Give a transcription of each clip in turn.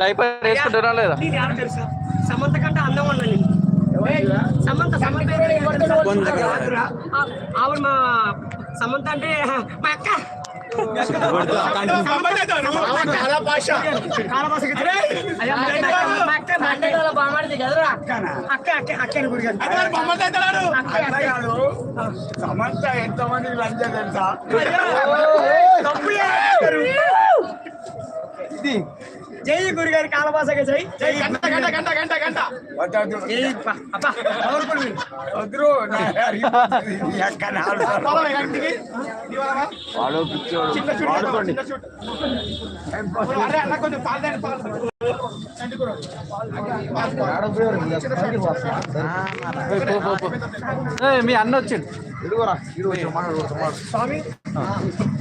Diaper వేసుకుంటున్నా లేదా నీకు ఎవరు తెలుసు సమంత కంటే అందం ఉన్నా నేను సమంత సమంత ఆవిడ మా సమంత అంటే మా అక్క. సమంత ఎంతమంది లంచ తెలుసా. జై గురుగారి కాలభాషగా జై. జై గంట గంట గంట గంట గంట మీ అన్న వచ్చిండు. లంపం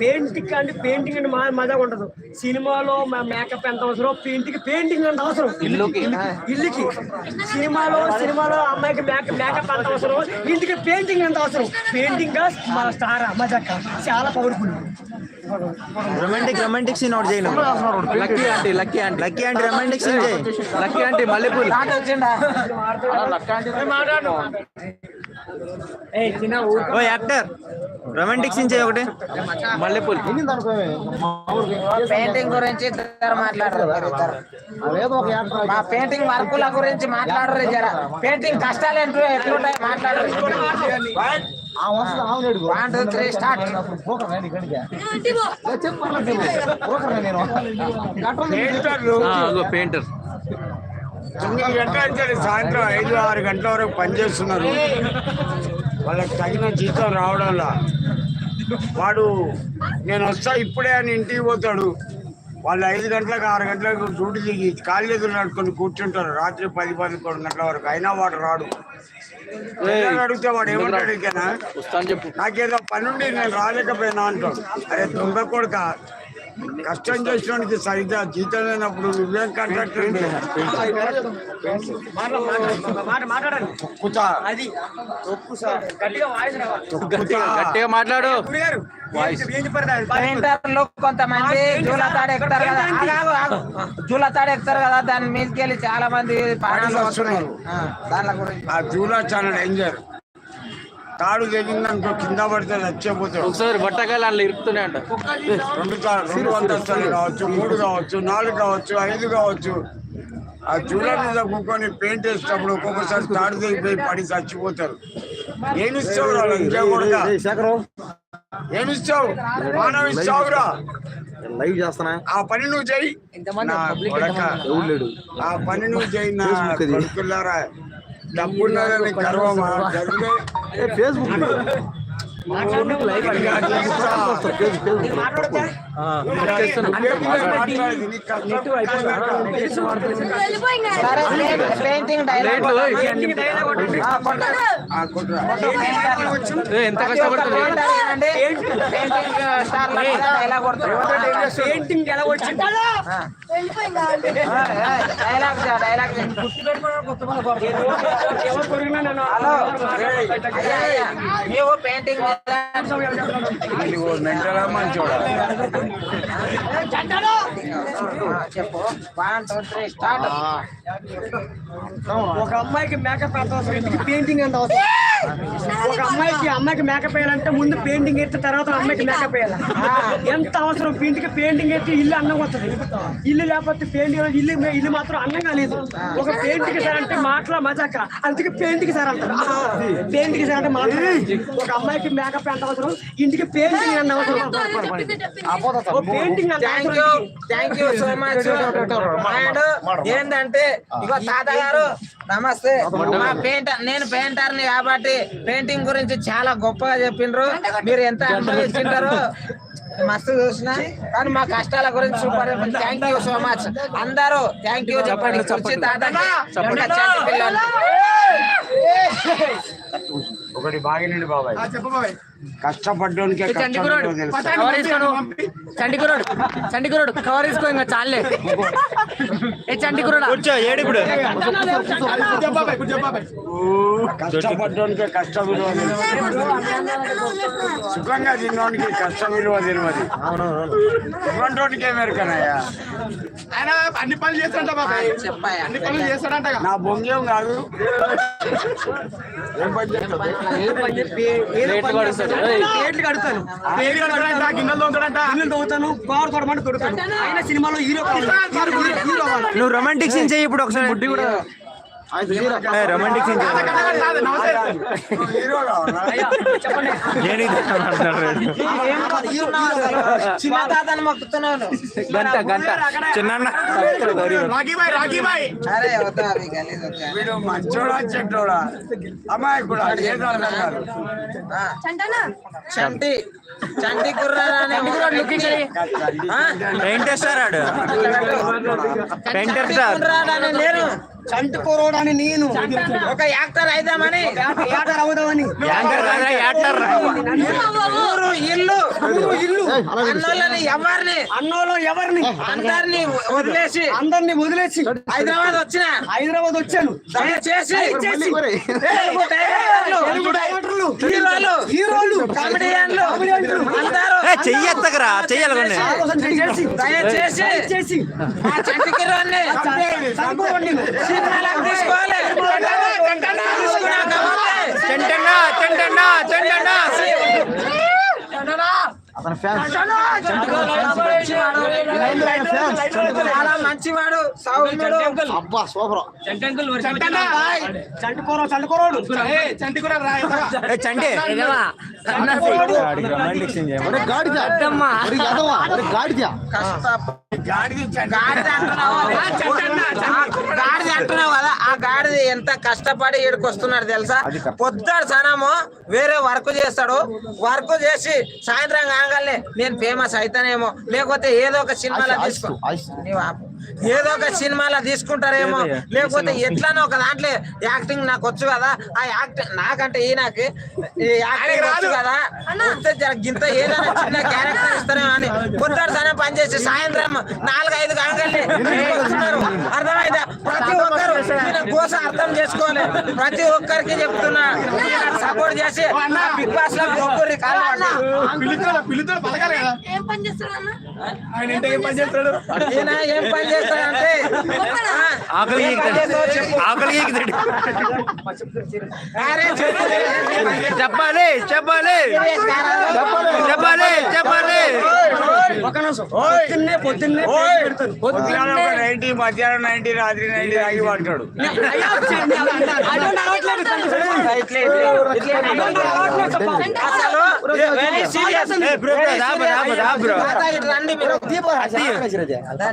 పెయింటింగ్ అంటే పెయింటింగ్ అంటే మా మజా ఉండదు. సినిమాలో మా మేకప్ ఎంత అవసరం పెయింటింగ్ పెయింటింగ్ ఎంత అవసరం. ఇల్లుకి. ఇల్లుకి. సినిమాలో సినిమాలో అమ్మాయికి మేకప్ మేకప్ ఎంత అవసరం ఇంటికి పెయింటింగ్ ఎంత అవసరం? పెయింటింగ్గా మన స్టార్ మజాక చాలా పవర్ఫుల్ రొమాంటిక్ రొమాంటిక్ సీన్ ఒకటి చేయను lucky aunty lucky aunty lucky అంటే రొమాంటిక్ సీన్ చేయి. లక్కీ ఆంటీ మల్లెపూలు. ఓ యాక్టర్. రొమాంటిక్ సీన్ చేయి ఒకటి. మల్లెపూలు. పెయింటింగ్ గురించి ఇద్దరు మాట్లాడరు మా పెయింటింగ్ వర్కుల గురించి మాట్లాడరు జర. పెయింటింగ్ కష్టాలు ఏంటో ఎట్లుంటాయి మాట్లాడరు. వన్ టూ త్రీ స్టార్ట్ పెయింటర్లు పెయింటర్ తొమ్మిది గంటల నుంచి సాయంత్రం ఐదు ఆరు గంటల వరకు పనిచేస్తున్నారు. వాళ్ళకి తగిన జీతం రావడంలా. వాడు నేను వస్తా ఇప్పుడే అని ఇంటికి పోతాడు. వాళ్ళు ఐదు గంటలకు ఆరు గంటలకు డ్యూటీ దిగి కాళ్ళు ఎదురు నడుకొని కూర్చుంటారు. రాత్రి పది పదకొండు గంటల వరకు. అయినా వాడు రాడు. అడిగితే వాడు ఏమంటాడు ఇకనా? నాకేదో పని ఉండి నేను రాలేకపోయినా అంటాడు. అరే దొంగ కొడుక కష్టం చేసినోడికి సరిగ్గా జీతం లేనప్పుడు నువ్వేం కాంట్రాక్టర్ గట్టిగా వాయిస్ రావాలి గట్టిగా గట్టిగా మాట్లాడు కొంతమంది జూలతాడు ఎక్కుతారు కదా. జూలతాడు ఎక్కుతారు కదా దాని మీదకి వెళ్ళి చాలా మంది దాని గురించి ఆ జూలా చాలా డేంజర్ తాడు తెగిందనుకో కింద పడితే చచ్చిపోతాడు ఒకసారి బట్టకాయలు అందులో ఇరుకుతూనే అంట రెండు రెండు అంతస్తులు కావచ్చు మూడు కావచ్చు నాలుగు కావచ్చు ఐదు కావచ్చు ఆ మీద కూకొని పెయింట్ వేసేటప్పుడు ఒక్కొక్కసారి తాడు తెగిపోయి పడి చచ్చిపోతారు ఏమిస్తావు రా? ఏమిస్తావు మానవ ఇస్తావురా లైవ్ చేస్తానా ఆ పని నువ్వు లేడు ఆ పని నువ్వు చేయి నా. కొడుకులారా డబ్బున్నదని గర్వమా జరిగే ఫేస్బుక్ మాట్లాడతా సరే పెయింటింగ్ ఎంత కష్టపడుతుంది పెయింటింగ్ డైలాగ్ పెయింటింగ్ డైలాగ్. ఎవరు కొరిగినా నేను హలో పెయింటింగ్ నువ్వు మెంటలా మంచోడా చెప్పు వన్ టూ త్రీ స్టార్ట్ ఒక అమ్మాయికి మేకప్ ఎంత అవసరం ఇంటికి పెయింటింగ్ ఎంత అవసరం ఒక అమ్మాయికి అమ్మాయికి మేకప్ వేయాలంటే ముందు పెయింటింగ్ ఎత్తి తర్వాత అమ్మాయికి మేకప్ వేయాలి ఎంత అవసరం ఇంటికి పెయింటింగ్ ఎత్తి ఇల్లు అందంగా వస్తుంది ఇల్లు లేకపోతే పెయింటింగ్ ఇల్లు ఇల్లు మాత్రం అందంగా లేదు ఒక పెయింటింగ్ సార్ అంటే మాటల మజాక అందుకే పెయింటింగ్ సార్ అంటారు పెయింటింగ్ సార్ అంటే మాటలు ఒక అమ్మాయికి మేకప్ ఎంత అవసరం ఇంటికి పెయింటింగ్ ఎంత అవసరం thank you thank you so much and ఏంటంటే ఇగో తాత గారు నమస్తే. మా పెయింటర్ నేను పెయింటర్ని కాబట్టి పెయింటింగ్ గురించి చాలా గొప్పగా చెప్పిండ్రు. మీరు ఎంత అనుభవించింటారో మస్తు చూసిన. కానీ మా కష్టాల గురించి super. Thank you so much అందరూ థ్యాంక్ యూ చెప్పండి తాతకి పిల్లలు ఒకటి బాగినండి బాబాయ్. కష్టపడ్డానికి చండిగురోడు చండిగురోడు కవర్ తీసుకో ఇంకా చాలే. ఏ చండిగురోడా కూర్చో ఏడిప్పుడు కష్టపడ్డానికి కష్ట విలువ. సుఖంగా తిన్నోనికి కష్ట విలువ తెలియదు. ఇటువంటి ఏమెరకనయ్యా అన్ని పనులు చేస్తాడంట బాబాయ్. చెప్పాయా? అన్ని పనులు చేస్తాడంట నా బొంగేం కాదు. ఏం పని చేస్తావు? కడతాను కడతాడంట గిన్నెలు తొడుతాను ఆయన సినిమాలో హీరో. నువ్వు రొమాంటిక్ సీన్ చెయ్యి ఇప్పుడు ఒకసారి. బుడ్డి కూడా రొమాంటిక్ సీన్? నేను? చిన్న తాతని గంట గంట. చిన్న మంచోడా చెడ్డోడా? అమ్మాయి కూడా. చంటి చంటి పెయింటర్ స్టార్ ఆడు పెయింటర్ స్టార్ నేను చంటి కోరోడని నేను ఒక యాక్టర్ అయిదామని. అవుదామని. యాక్టర్ రా. ఊరు ఇల్లు. ఊరు ఇల్లు. అన్నోళ్ళని ఎవరిని? అన్నోలో ఎవరిని? అందరిని వదిలేసి. అందరిని వదిలేసి. హైదరాబాద్ వచ్చిన. హైదరాబాద్ వచ్చాను. దయచేసి. దయచేసి. హీరోలు. హీరోలు. కామెడియన్లు. అందరూ. ఏ, చెయ్యి ఎత్తకరా చెయ్యాలి కొన్ని. ఆలోచన చేసి దయచేసి. చేసి చెంటన్నా చెంటన్నా చెంటన్నా అతని ఫ్యాన్స్ చాలా మంచివాడు అబ్బా సూపర్. చంటి గాడిది. అంటున్నావు? ఆ గాడిద అంటున్నావు కదా. ఆ గాడిద ఎంత కష్టపడి ఈడికి వస్తున్నాడు తెలుసా? పొద్దుడు సనము వేరే వర్క్ చేస్తాడు. వర్క్ చేసి సాయంత్రం కాగానే నేను ఫేమస్ అయితానేమో. లేకపోతే ఏదో ఒక సినిమాలో తీసుకో. నీవు. ఏదో ఒక సినిమాలో తీసుకుంటారేమో. లేకపోతే ఎట్లానో ఒక దాంట్లో యాక్టింగ్ నాకు వచ్చు కదా ఆ యాక్టింగ్ నాకంటే ఈయనకి ఈ యాక్టింగ్ వచ్చు కదా. గింత ఏదైనా చిన్న క్యారెక్టర్ ఇస్తారేమో అని పొద్దుడు సన పనిచేసి సాయంత్రం నాలుగు ఐదు వస్తున్నారు అర్థమైందా? ప్రతి ఒక్కరు కోస అర్థం చేసుకోవాలి. ప్రతి ఒక్కరికి చెప్తున్నా. సపోర్ట్ చేసి బిగ్ బాస్లో ఒక్కరి కాలు ఆయన ఇంటే ఏం పని చేస్తాడు? ఈయన ఏం పని చేస్తాడంటే ఆకలి. ఆకలి. చెప్పాలి. చెప్పాలి చెప్పాలి చెప్పాలి. ఒక నిమిషం పొద్దున్నే పొద్దున్నే పెడతాను నైన్టీ మధ్యాహ్నం నైన్టీ రాత్రి నైన్టీ తాగి పడతాడు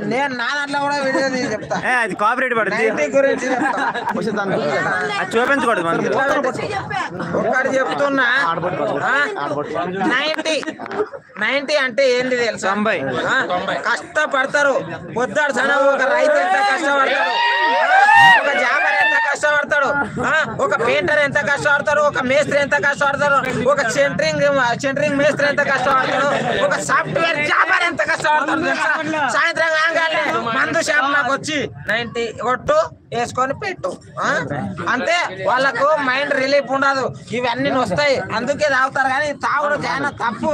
నేను నా దాంట్లో కూడా వీడియో చెప్తా అది కాపరేట్ పడుతుంది నైన్టీ గురించి చెప్తా అది చూపించకూడదు మనకి చెప్తున్నా నైన్టీ నైన్టీ అంటే ఏంటి తెలుసా తొంభై. కష్టపడతారు. పొద్దాడు సన ఒక రైతు ఎంత కష్టపడతాడు? ఒక జాబర్ ఎంత కష్టపడతాడు? ఒక పెయింటర్ ఎంత కష్టపడతాడు? ఒక మేస్త్రి ఎంత కష్టపడతాడు? ఒక సెంటరింగ్ సెంటరింగ్ మేస్త్రి ఎంత కష్టపడతాడు? ఒక సాఫ్ట్వేర్ జాబర్ ఎంత కష్టపడతాడు? సాయంత్రం కాగానే మందు షాప్ నాకు వచ్చి నైన్టీ కొట్టు వేసుకొని పెట్టు? అంతే వాళ్ళకు మైండ్ రిలీఫ్ ఉండదు. ఇవన్నీ వస్తాయి అందుకే తాగుతారు కానీ తాగుడు చాలా తప్పు.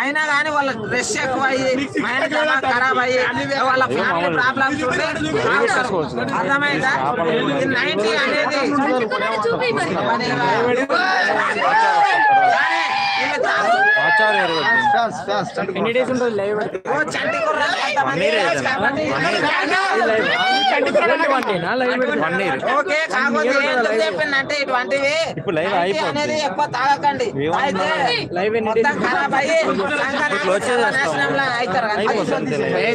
అయినా కానీ వాళ్ళ డ్రెస్ ఎక్కువ అయ్యి మైండ్ చాలా ఖరాబ్ అయ్యి వాళ్ళ ఫ్యామిలీ ప్రాబ్లమ్స్ తాగుతారు. అర్థమైందా? నైన్టీ అనేది ఎన్ని డేస్ ఉంటుంది లైవ్ ఇప్పుడు ఎక్కువ తాగకండి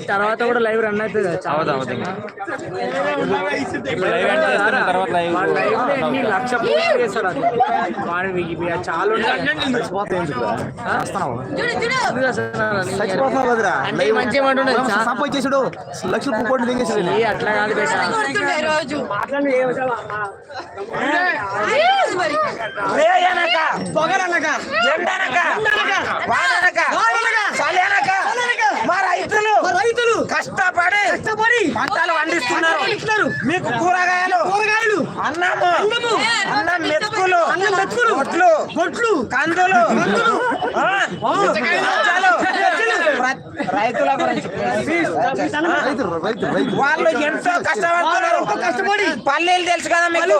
తర్వాత కూడా లైవ్ రన్ అవుతుంది లక్ష చేస్తారు అది చాలా ఏమంటుండే సంపాదించేసాడు లక్షలు కోట్లు దిగేసాడు ఏ అట్లా కాదు రోజు పొగరనక వాననక చలినక మా రైతులు రైతులు కష్టపడి కష్టపడి పంటలు పండిస్తున్నారు పండిస్తున్నారు. మీకు కూరగాయలు కూరగాయలు అన్నము అన్నము, అన్నం మెతుకులు అన్నం మెతుకులు, కందులు రైతుల గురించి రైతు వాళ్ళు ఎంతో కష్టపడుతున్నారు. కష్టపడి. పల్లీలు తెలుసు కదా మీకు.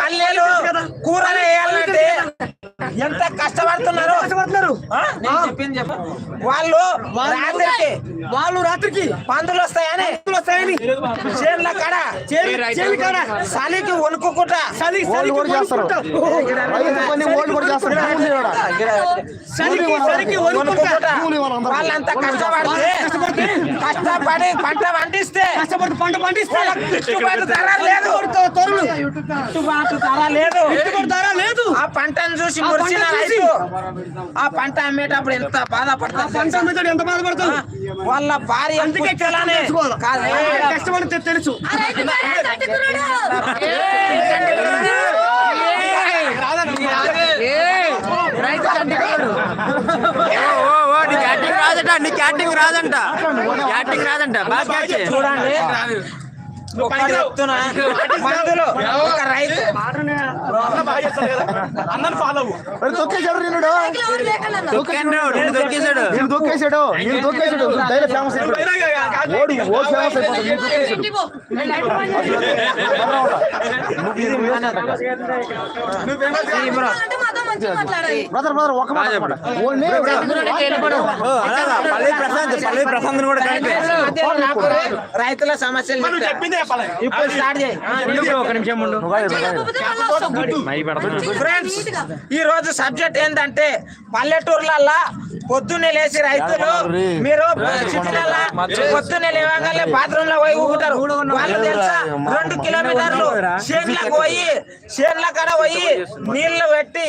పల్లీలు. కూరలు వేయాలంటే ఎంత కష్టపడుతున్నారు? కష్టపడుతున్నారు? ఆ? నేను చెప్పింది చెప్పు. వాళ్ళు రాత్రికి వాళ్ళు రాత్రికి పందులు వస్తాయని వస్తాయని చేన్ల కాడ చేలి కాడ చలికి వణుకుకుంట చలి వాళ్ళంతా కష్టపడితే కష్టపడి పంట పండిస్తే కష్టపడి పంట పండిస్తే గిట్టుబాటు ధర లేదు. గిట్టుబాటు ధర లేదు. గిట్టుబాటు ధర లేదు. ఆ పంటను చూసి ఆ మురిసిన పంట చూసి. రైతు? ఆ పంట అమ్మేటప్పుడు ఎంత బాధపడతారు పంట అమ్మితే ఎంత బాధపడతావు వాళ్ళ భార్య అందుకే పుస్తలానే తెలుసుకోవాలి. కాదే కష్టపడి తె- తెలుసు. రాదంట నీ క్యాటింగ్ రాదంట. క్యాటింగ్ రాదంట. బాగా. చూడండి. ఒక రైతు. అన్నను ఫాలో తొక్కేశాడు నేను నేను ఫేమస్ ఓడి ఫేమస్ బ్రదర్ బ్రదర్ ఒక మాట. పల్లవి ప్రశాంత్ పల్లవి ప్రశాంత్ కూడా రైతుల సమస్యలు. చెప్పిందే చెప్పాలి. ఇప్పుడు స్టార్ట్ చేయి. ఒక నిమిషం ఉండు. ఫ్రెండ్స్. ఈ రోజు సబ్జెక్ట్ ఏంటంటే పల్లెటూర్లల్లా పొద్దున్నే లేచి రైతులు మీరు సిటీలల్లా పొద్దున్నే లేవగానే బాత్రూమ్లో పోయి ఊగుతారు. వాళ్ళు తెలుసా? రెండు కిలోమీటర్లు చేన్లకు పోయి చేన్ల కాడ పోయి నీళ్ళు పెట్టి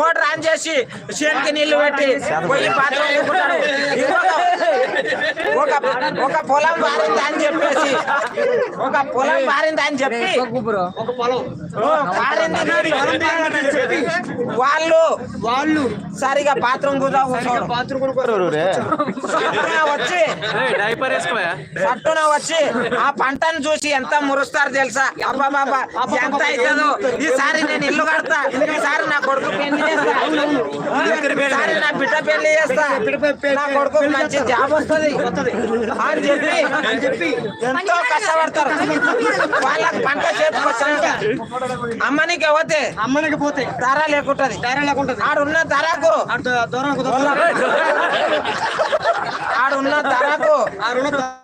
మోటార్ ఆన్ చేసి చేన్కి నీళ్ళు పెట్టి పోయి బాత్రూమ్ ఊగుతారు. ఒక ఒక పొలం మారింది అని చెప్పేసి ఒక పొలం మారింది అని చెప్పి. ఒక పొలం. చెప్పి. వాళ్ళు వాళ్ళు. సరిగా బాత్రూమ్ కూడా వచ్చి. సట్టున వచ్చి ఆ పంటను చూసి ఎంత మురుస్తారు తెలుసా? అబ్బాబాబా ఎంత అవుతుందో. ఈసారి నేను ఇల్లు కడతా. ఈసారి నా కొడుకు పెళ్ళి చేస్తా. నా బిడ్డ పెళ్ళి చేస్తా. నా కొడుకు మంచి జాబ్ వస్తుంది. అని చెప్పి. ఎంతో కష్టపడతారు. వాళ్ళకి పంట చేతికి వచ్చినాక అమ్మనికి పోతే అమ్మనికి పోతే ధర లేకుంటది. ధైర్యం లేకుంటది. ఆడున్న ధరకు. ఆడున్న ధరకు ధర-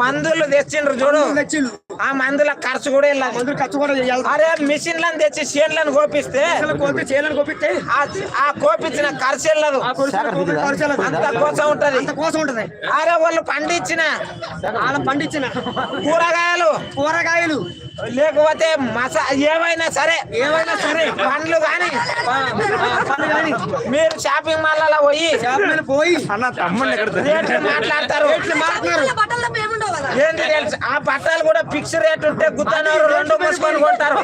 మందులు తెచ్చిండ్రు చూడు. తెచ్చిండు ఆ మందుల ఖర్చు కూడా వెళ్ళదు. మందులు ఖర్చు కూడా చేయాలి అరే మిషన్లను తెచ్చి చేన్లను కోపిస్తే కోపి చేయాలని కోపిస్తే ఆ- ఆ కోపించిన ఖర్చు వెళ్ళదు. అంత కోసం ఉంటది అంత కోసం ఉంటది అరే వాళ్ళు పండించిన వాళ్ళ పండించిన కూరగాయలు. కూరగాయలు. లేకపోతే మసా ఏమైనా సరే. ఏమైనా సరే. పండ్లు కానీ మీరు షాపింగ్ పోయి షాప్ మీద పోయి. అన్న రేట్లు మాట్లాడతారు. ఏంటి తెలుసు ఆ బట్టలు కూడా ఫిక్స్ రేట్ ఉంటే గుత్తనూరు రెండు మూసుకొని కొంటారు.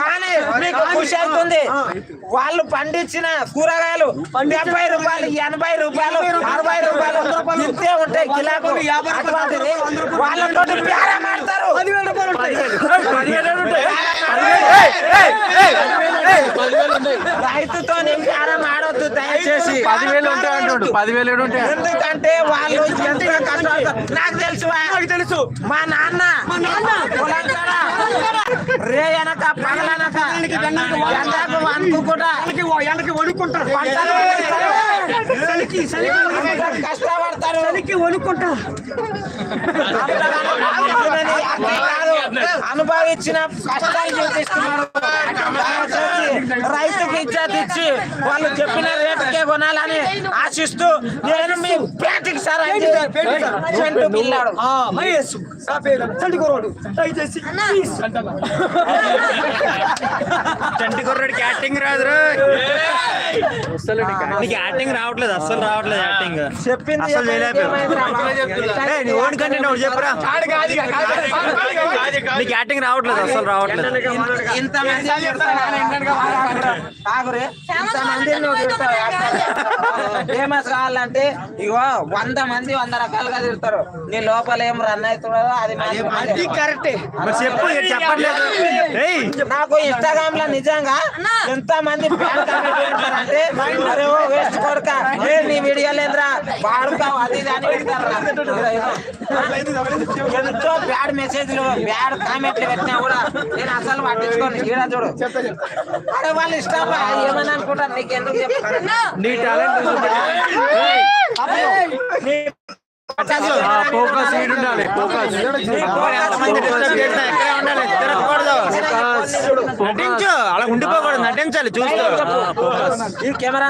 కానీ మీకు ఖుషి అవుతుంది. వాళ్ళు పండించిన కూరగాయలు డెబ్బై రూపాయలు ఎనభై రూపాయలు అరవై రూపాయలు ఇంతే ఉంటాయి కిలాకు. వాళ్ళతో బేరం ఆడతారు పదివేల రూపాయలు ఉంటాయి. రైతుతో బేరం ఆడొద్దు దయచేసి. పదివేలు ఉంటాయి అంటాడు పదివేలు ఎందుకంటే వాళ్ళు ఎంత కష్టపడతారు? నాకు తెలుసు నాకు తెలుసు. మా నాన్న రే వెనక పగలనక ఎండకు అనుకుంటా ఎండకి ఎండకి వణుకుంటారు. పంటలు పండిస్తారు. చలికి చలికి వణుకుంటారు. కష్టపడతారు. చలికి వణుకుంటారు. అనుభవించిన కష్టాలు రైతుకి ఇజ్జత్ ఇచ్చి వాళ్ళు చెప్పిన రేటుకే కొనాలని ఆశిస్తూ నేను మీ పేటికి సార్? చెంటు పిల్లాడు. దయచేసి. చంటి కుర్రాడికి యాక్టింగ్ రాదు నీకు యాక్టింగ్ రావట్లేదు అస్సలు రావట్లేదు యాక్టింగ్. చెప్పింది అసలు చేయలేకపోయావు. ఏయ్, నీ ఓన్ కంటెంట్ ఒకటి చెప్పురా. నీకు యాక్టింగ్ రావట్లేదు అసలు రావట్లేదు. ఫేమస్ కావాలంటే ఇగో వంద మంది వంద రకాలుగా తిడతారు. నీ లోపల ఏం రన్ అవుతుందో అది కరెక్టే చెప్పు చెప్పట్లేదు. నాకు ఇన్స్టాగ్రామ్లో నిజంగా ఎంత మంది వేస్ట్ కొడక. ఏ నీ వీడియో లేదురా. వాడుతావు అది పెడతారురా. ఎంతో బ్యాడ్ మెసేజ్లు బ్యాడ్ కామెంట్లు పెట్టినా కూడా నేను అసలు పట్టించుకోను. ఈడ చూడు. అరే వాళ్ళు ఇష్టం ఏమని అనుకుంటారు నీకు ఎందుకు చెప్తారు నీ టాలెంట్ ఫోకస్ ఉండాలి ఫోకస్ నటించు అలా ఉండిపోకూడదు నటించాలి చూస్తూ ఈ కెమెరా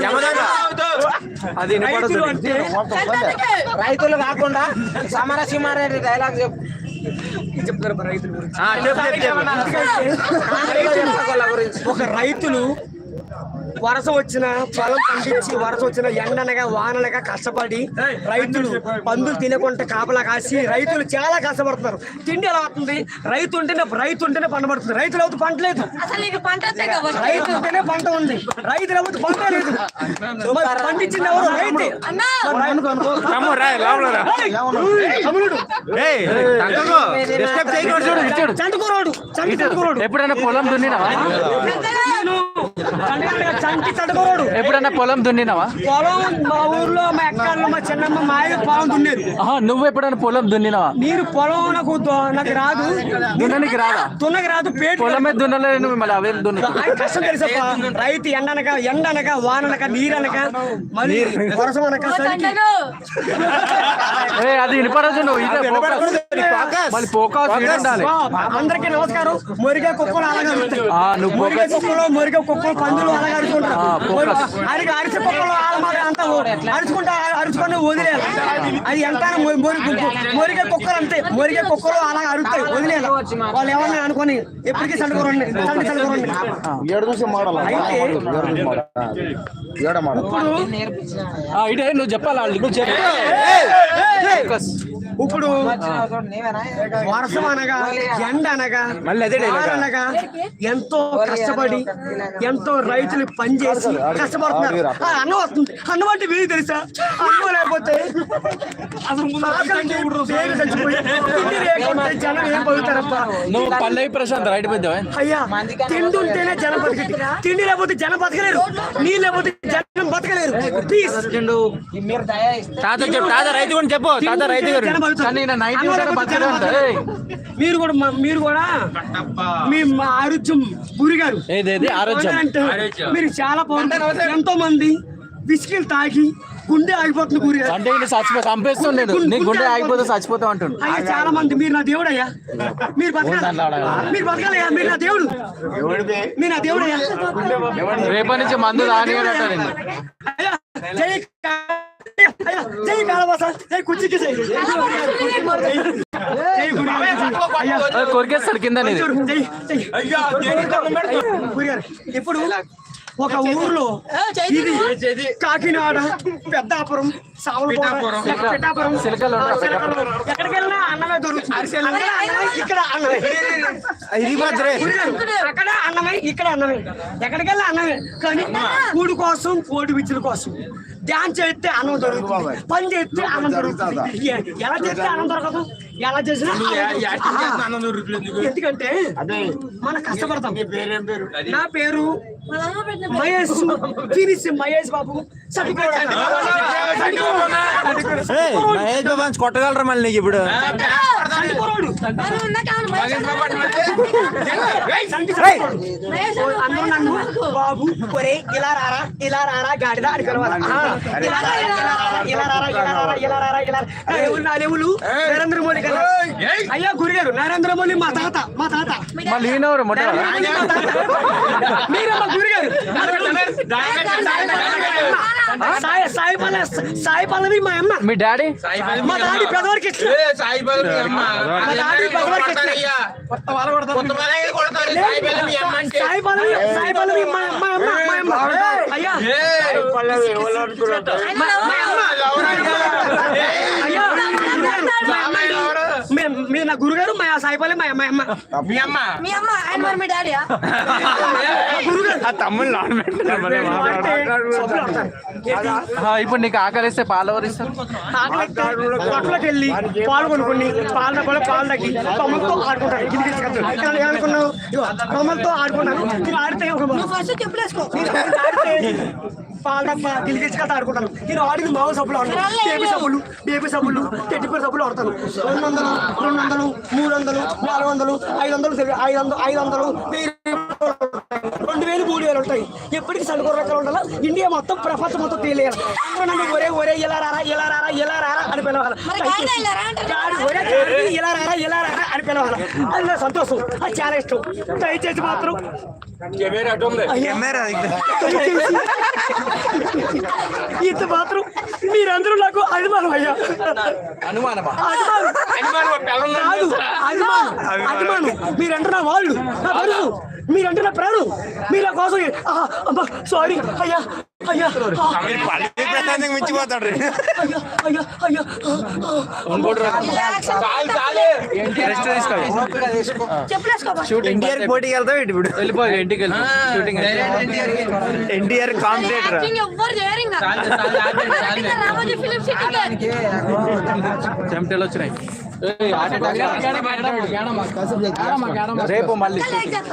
అది రైతులు కాకుండా సమరసింహారెడ్డి డైలాగ్ చెప్పు. చెప్పు వాళ్ళ గురించి. ఒక రైతులు వరస వచ్చిన పొలం పండించి వరస వచ్చిన ఎండనగా వాననగా కష్టపడి రైతులు పందులు తినకుండా కాపలా కాసి రైతులు చాలా కష్టపడుతున్నారు. తిండి ఎలా అవుతుంది రైతు ఉంటేనే రైతు ఉంటేనే పంట పడుతుంది. రైతులు అవుతూ పంట లేదు. రైతు ఉంటేనే పంట ఉంది. రైతులు అవుతూ పంట లేదు. పండించింది ఎవరు? రైతే. ఎప్పుడైనా పొలం దున్నినావా? నేను చంటి- చంటి చంటుకోరాడు ఎప్పుడైనా పొలం దున్నినావా? పొలం మా ఊర్లో మా ఎక్కల్లో మా చిన్నమ్మ మా ఆయన పొలం దున్నేది. ఆహా, నువ్వు ఎప్పుడైనా పొలం దున్నినావా? మీరు పొలం నాకు నాకు రాదు. దున్ననికి రాదా? దున్నకి రాదు పేటు పొలమే దున్నలేదు నువ్వు మళ్ళీ అవే దున్ను కష్టం తెలుసప్ప. రైతు ఎండనక ఎండనక వాననక నీరనక మరి వర్షం అనక చలికి. చంటను ఏ అది వినపడదు నువ్వు ఇదే. మళ్ళీ ఫోకస్ ఉండాలి అందరికీ నమస్కారం. మురిగే కుక్కలు అలాగే నువ్వు మురిగే. కుక్కలు మురిగే కుక్కలు. పందులు అలాగే అరుచుకుంటారు. ఆ, focus. అడిగి అరిచే కుక్కలు ఆలమాల అంతా అరుచుకుంటా అరుచుకొని వదిలేయాలి. అది ఎంత మురిగే కుక్కలు అంతే. మురిగే కుక్కలు అలాగే అరుస్తాయి వదిలేయాలి. వాళ్ళు ఎవరన్నా అనుకొని ఎప్పటికీ చండుకోరండి చండి చండుకోరండి ఏడు చూసి మోడల్ అయితే ఏడ మోడల్. నేర్పించిన ఆ, ఇదే నువ్వు చెప్పాలి? వాళ్ళు నువ్వు చెప్పు. Focus. ఇప్పుడు నీవేనా? వర్షం అనగా ఎండ అనగా? అనగా ఎంతో కష్టపడి ఎంతో రైతులు పనిచేసి కష్టపడుతున్నారు. అన్నం వస్తుంది. అన్నం అంటే మీరు తెలుసా? అన్నం లేకపోతే జనం ఏం బతుకుతారప్ప? నువ్వు పల్లవి ప్రశాంత్ రైట్ పెద్దావా అయ్యా తిండి ఉంటేనే జనం బతికి తిండి లేకపోతే జనం బతకలేరు. నీళ్ళు లేకపోతే జనం బతకలేరు. ప్లీజ్ మీరు దయ ఇస్తే తాత చెప్పు తాత రైతు గురించి చెప్పు తాత గారు. మీరు కూడా మీరు కూడా మీ మా ఆరుత్యం గురి గారు ఏదేది ఆరోగ్యం మీరు చాలా బాగుంటారు ఎంతో మంది బిస్కిల్ తాగి గుండె ఆగిపోతుంది గురి. అంటే ఈయన చచ్చిపో చంపేస్తుండేది నీ గుండె ఆగిపోతే చచ్చిపోతావు అంటుండు. అయ్యా చాలా మంది. మీరు నా దేవుడు అయ్యా మీరు బతకాలి. మీరు బతకాలయ్యా. మీరు నా దేవుడు. మీరు నా దేవుడు అయ్యా రేపటి నుంచి మందు నేను అయ్యా జై కాళవాస జై కుర్చీకి జై కొరికేస్తాడు కింద ఇప్పుడు ఒక ఊర్లో కాకినాడ పెద్దాపురం పిఠాపురం. ఎక్కడికి వెళ్ళినా అన్నమే దొరుకుతుంది. అక్కడ అన్నమే, ఇక్కడ అన్నమే. ఇది అక్కడ అన్నమే ఇక్కడ అన్నమే. ఎక్కడికి వెళ్ళినా అన్నమే. కానీ కూడు కోసం కోడి విచ్చుల కోసం. డ్యాన్స్ చేస్తే అన్నం దొరుకుతుంది. పని చేస్తే అన్నం దొరుకుతుంది. ఎలా చేస్తే అన్నం దొరకదు? ఎలా చేసినా. ఎందుకంటే మన కష్టపడతాం. నా పేరు మహేష్. ఫినిష్ మహేష్ బాబు సర్టిఫికేట్ మహేష్ బాబు కొట్టగలరా మళ్ళీ నీకు ఇప్పుడు? బాబు ఒరే ఇలా రారా ఇలా రారా గాడిద దేవుళ్ళు నరేంద్ర మోడీ కదా అయ్యా గురిగారు. నరేంద్ర మోడీ మా తాత మా తాత మళ్ళీ మీరే మా గురిగారు సాయి సాయి పల్లవి సాయి పల్లవి మా అమ్మ. మీ డాడీ? మా డాడీ పెదవారికి ఇష్టం. సాయి మీ అమ్మ. మా డాడీ. సాయి బదులు మీ అమ్మ అంటే. సాయి పల్లవి సాయి పల్లవి మా అమ్మ మా అమ్మ అయ్యా. పల్లవి ఎవరు అనుకున్నారు? అయ్యా. మా నా గురుగారు మా సాయి పల్లవి మా మా అమ్మ మీ అమ్మ. మీ అమ్మ ఆయన మరి మీ డాడీయా ఆ? తమ్ముళ్ళు నాన్. ఆ, ఇప్పుడు నీకు ఆకలిస్తే పాలు ఎవరు ఇస్తారు పట్టులోకి వెళ్ళి పాలు కొనుక్కొని పాల డబ్బాలో పాలు తగ్గి బొమ్మలతో తీసుకెళ్తారు ఇక్కడ ఏమనుకున్నావు? బొమ్మలతో ఆడితే ఒక పాల డబ్బా గిలిగించుకెళ్తా ఆడుకుంటారు. మీరు ఆడికి మామూలు సబ్బులు ఆడతారు బేబీ సబ్బులు బేబీ సబ్బులు టెడ్డిపేర్ సబ్బులు ఆడతారు రెండు వందలు రెండు వందలు మూడు వందలు నాలుగు వందలు ఐదు వందలు ఐదు వందలు ఐదు వందలు రెండు వేలు మూడు వేలు ఉంటాయి. ఎప్పటికీ సడుకు రకాలు ఉండాలి? ఇండియా మొత్తం ప్రపంచం మొత్తం తెలియాలి? నన్ను ఒరే ఒరే ఇలా రారా ఇలా రారా ఇలా రారా అని పిలవాలి. ఒరే ఇలా రారా ఇలా రారా అని పిలవాలి. అది నా సంతోషం. అది చాలా ఇష్టం. దయచేసి మాత్రం కెమెరా ఇంత మాత్రం మీరందరూ నాకు అభిమానం అయ్యా. అనుమానమా? అభిమానం. కాదు అభిమానం. అభిమానం. మీరంటే నా వాళ్ళు నా తెలుసు మీరంటే నా ప్రాణం మీ నా కోసం ఆహా, అబ్బా సారీ అయ్యా. మించిపోతాడు. ఎన్టీఆర్ పోటీకి వెళ్తావు ఇప్పుడు? వెళ్ళిపోయి ఇంటికి షూటింగ్ ఎన్టీఆర్ కాంపిటేటర్. చెమటలు వచ్చినాయి. రేపు మళ్ళీ.